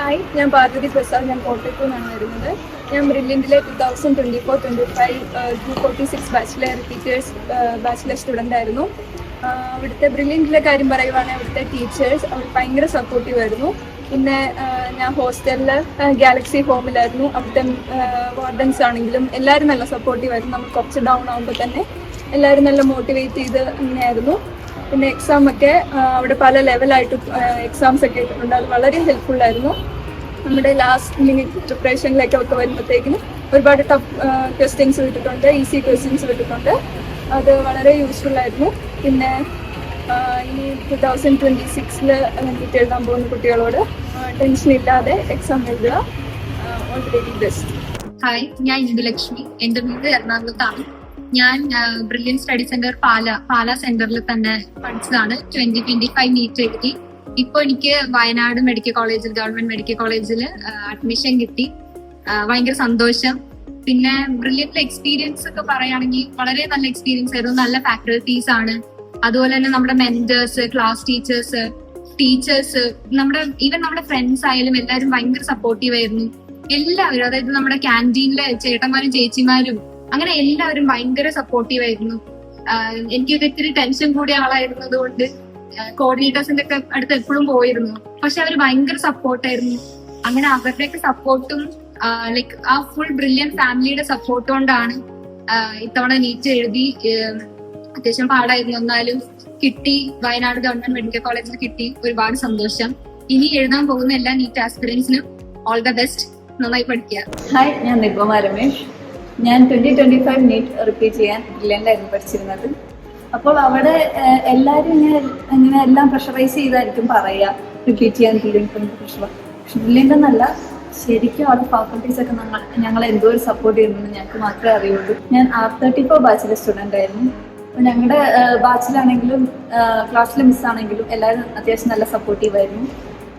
Hi ഞാൻ പാർവതി പ്രസാദ് ഞാൻ കോട്ടയത്തു നിന്നാണ് വരുന്നത്. ഞാൻ ബ്രില്യന്റിലെ two thousand twenty four twenty five two forty six bachelor teachers bachelor student ആയിരുന്നു. ആഹ് അവിടുത്തെ ബ്രില്യന്റിലെ കാര്യം പറയുവാണെങ്കിൽ അവിടുത്തെ ടീച്ചേഴ്സ് അവർ ഭയങ്കര സപ്പോർട്ടീവ് ആയിരുന്നു. പിന്നെ ഞാൻ ഹോസ്റ്റലിൽ ഗാലക്സി ഹോമിലായിരുന്നു അവിടുത്തെ വാർഡൻസ് ആണെങ്കിലും എല്ലാവരും നല്ല സപ്പോർട്ടീവ് ആയിരുന്നു. നമ്മൾ കുറച്ച് ഡൗൺ ആകുമ്പോൾ തന്നെ എല്ലാവരും നല്ല മോട്ടിവേറ്റ് ചെയ്ത് അങ്ങനെയായിരുന്നു. പിന്നെ എക്സാം ഒക്കെ അവിടെ പല ലെവലായിട്ട് എക്സാംസ് ഒക്കെ ഇട്ടിട്ടുണ്ട്. അത് വളരെ ഹെൽപ്ഫുൾ ആയിരുന്നു. നമ്മുടെ ലാസ്റ്റ് മിനിറ്റ് പ്രിപ്പറേഷനിലേക്ക് ഒക്കെ വരുമ്പോഴത്തേക്കും ഒരുപാട് ടഫ് ക്വസ്റ്റ്യൻസ് വിട്ടിട്ടുണ്ട് ഈസി ക്വസ്റ്റ്യൻസ് വിട്ടിട്ടുണ്ട്. അത് വളരെ യൂസ്ഫുൾ ആയിരുന്നു. പിന്നെ ഇനി ടു തൗസൻഡ് ട്വന്റി സിക്സിൽ നീറ്റ് എഴുതാൻ പോകുന്ന കുട്ടികളോട് ടെൻഷൻ ഇല്ലാതെ എക്സാം എഴുതുക. ഓൾ ദി ബെസ്റ്റ് ഹായ് ഞാൻ ഇന്ദുലക്ഷ്മി. എന്റെ വീട് എറണാകുളത്താണ്. ഞാൻ Brilliant Study Centre Pala Pala സെന്ററിൽ തന്നെ പഠിച്ചതാണ്. ട്വന്റി ട്വന്റി ഫൈവ് നീറ്റ് എഴുതി. ഇപ്പൊ എനിക്ക് വയനാട് മെഡിക്കൽ കോളേജിൽ ഗവൺമെന്റ് മെഡിക്കൽ കോളേജിൽ അഡ്മിഷൻ കിട്ടി. ഭയങ്കര സന്തോഷം. പിന്നെ ബ്രില്യന്റ് എക്സ്പീരിയൻസ് ഒക്കെ പറയുകയാണെങ്കിൽ വളരെ നല്ല എക്സ്പീരിയൻസ് ആയിരുന്നു. നല്ല ഫാക്കൽറ്റീസ് ആണ്. അതുപോലെ തന്നെ നമ്മുടെ മെന്റേഴ്സ് ക്ലാസ് ടീച്ചേഴ്സ് ടീച്ചേഴ്സ് നമ്മുടെ ഈവൻ നമ്മുടെ ഫ്രണ്ട്സ് ആയാലും എല്ലാവരും ഭയങ്കര സപ്പോർട്ടീവ് ആയിരുന്നു. എല്ലാവരും അതായത് നമ്മുടെ ക്യാന്റീനിലെ ചേട്ടന്മാരും ചേച്ചിമാരും അങ്ങനെ എല്ലാവരും ഭയങ്കര സപ്പോർട്ടീവ് ആയിരുന്നു. എനിക്ക് ഇത്തിരി ടെൻഷൻ കൂടിയ ആളായിരുന്നത് കൊണ്ട് കോർഡിനേറ്റേഴ്സിന്റെ ഒക്കെ അടുത്ത് എപ്പോഴും പോയിരുന്നു. പക്ഷെ അവർ ഭയങ്കര സപ്പോർട്ടായിരുന്നു അങ്ങനെ അവരുടെയൊക്കെ സപ്പോർട്ടും ലൈക്ക് ആ ഫുൾ ബ്രില്യൻ ഫാമിലിയുടെ സപ്പോർട്ട് കൊണ്ടാണ് ഇത്തവണ നീറ്റ് എഴുതി അത്യാവശ്യം പാടായിരുന്നു. എന്നാലും കിട്ടി വയനാട് ഗവൺമെന്റ് മെഡിക്കൽ കോളേജിൽ കിട്ടി. ഒരുപാട് സന്തോഷം. ഇനി എഴുതാൻ പോകുന്ന എല്ലാ നീറ്റ് ആസ്പിറൻസിനും ഓൾ ദ ബെസ്റ്റ് നന്നായി പഠിക്കുക ഹായ് ഞാൻ നിഗമ രമേഷ് ഞാൻ twenty twenty five NEET repeat ചെയ്യാൻ ബ്രില്യന്റായിരുന്നു പഠിച്ചിരുന്നത്. അപ്പോൾ അവിടെ എല്ലാവരും ഇങ്ങനെ ഇങ്ങനെ എല്ലാം പ്രഷറൈസ് ചെയ്തായിരിക്കും പറയുക റിപ്പീറ്റ് ചെയ്യാൻ ബ്രില്യന്റ് പ്രഷർ പക്ഷെ ബ്രില്യന്റ് എന്നല്ല ശരിക്കും അവിടെ ഫാക്കൽറ്റീസ് ഒക്കെ ഞങ്ങൾ ഞങ്ങളെ എന്തോ ഒരു സപ്പോർട്ട് ചെയ്യുന്നുണ്ട് ഞങ്ങൾക്ക് മാത്രമേ അറിയുള്ളൂ. ഞാൻ ആർ തേർട്ടി ഫോർ ബാച്ചിലെ സ്റ്റുഡന്റ് ആയിരുന്നു. അപ്പോൾ ഞങ്ങളുടെ ബാച്ചിലാണെങ്കിലും ക്ലാസ്സിലെ മിസ്സാണെങ്കിലും എല്ലാവരും അത്യാവശ്യം നല്ല സപ്പോർട്ടീവ് ആയിരുന്നു.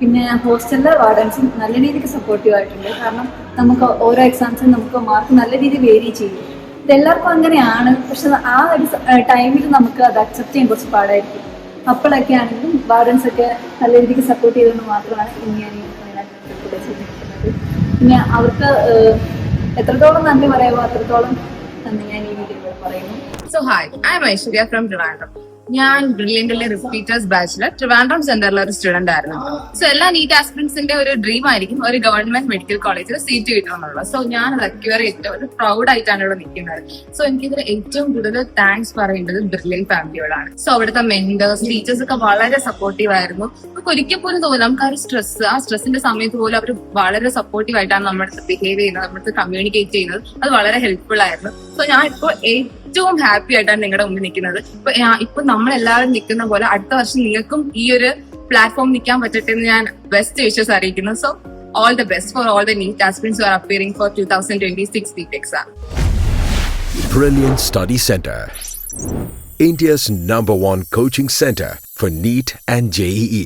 പിന്നെ ഹോസ്റ്റലിലെ വാർഡൻസും നല്ല രീതിക്ക് സപ്പോർട്ടീവ് ആയിട്ടുണ്ട്. കാരണം നമുക്ക് ഓരോ എക്സാംസിനും നമുക്ക് മാർക്ക് നല്ല രീതിയിൽ വേരി ചെയ്യും. ഇതെല്ലാവർക്കും അങ്ങനെയാണ്. പക്ഷെ ആ ഒരു ടൈമിൽ നമുക്ക് അത് അക്സെപ്റ്റ് ചെയ്യാൻ കുറച്ച് പാടായിരിക്കും. അപ്പോഴൊക്കെ ആണെങ്കിലും വാർഡൻസ് ഒക്കെ നല്ല രീതിക്ക് സപ്പോർട്ട് ചെയ്തുകൊണ്ട് മാത്രമാണ് കോളേജിൽ പിന്നെ അവർക്ക് എത്രത്തോളം നന്ദി പറയാമോ അത്രത്തോളം നന്ദി ഞാൻ ഈ വീഡിയോയിൽ പറയുന്നു. So hi I Aishwarya from Trivandrum ഞാൻ ബ്രില്യന്റിലെ റിപ്പീറ്റേഴ്സ് ബാച്ചിലെ ട്രിവാൻഡ്രം സെന്ററിലെ ഒരു സ്റ്റുഡന്റ് ആയിരുന്നു. സോ എല്ലാ നീറ്റ് ആസ്പിറൻസിന്റെ ഒരു ഡ്രീം ആയിരിക്കും ഒരു ഗവൺമെന്റ് മെഡിക്കൽ കോളേജിൽ സീറ്റ് കിട്ടണമെന്നുള്ളത് സോ ഞാൻ അത് അക്യൂർ ചെയ്തിട്ട് ഒരു പ്രൗഡ് ആയിട്ടാണ് ഇവിടെ നിൽക്കുന്നത്. സോ എനിക്കിതിൽ ഏറ്റവും കൂടുതൽ താങ്ക്സ് പറയേണ്ടത് ബ്രില്യൻ ഫാമിലിയോടാണ് സോ അവിടുത്തെ മെന്റേഴ്സ് ടീച്ചേഴ്സ് ഒക്കെ വളരെ സപ്പോർട്ടീവ് ആയിരുന്നു. നമുക്ക് ഒരിക്കൽ പോലും തോന്നില്ല. നമുക്ക് ആ ഒരു സ്ട്രെസ് ആ സ്ട്രെസ്സിന്റെ സമയത്ത് പോലും അവർ വളരെ സപ്പോർട്ടീവ് ആയിട്ടാണ് നമ്മുടെ ബിഹേവ് ചെയ്യുന്നത് നമ്മുടെ കമ്മ്യൂണിക്കേറ്റ് ചെയ്യുന്നത്. അത് വളരെ ഹെൽപ്ഫുൾ ആയിരുന്നു. സോ ഞാൻ ഇപ്പോൾ ഏറ്റവും ഹാപ്പി ആയിട്ടാണ് നിങ്ങളുടെ മുമ്പിൽ നിൽക്കുന്നത് ഇപ്പൊ ഇപ്പൊ നമ്മൾ എല്ലാവരും നിൽക്കുന്ന പോലെ അടുത്ത വർഷം നിങ്ങൾക്കും ഈ ഒരു പ്ലാറ്റ്ഫോം നിൽക്കാൻ പറ്റട്ടെ എന്ന് ഞാൻ ബെസ്റ്റ് വിഷസ് അറിയിക്കുന്നു so all the best for all the neat aspirants for two thousand twenty six NEET exam Brilliant Study Center. India's number one coaching center for NEET and E. JEE.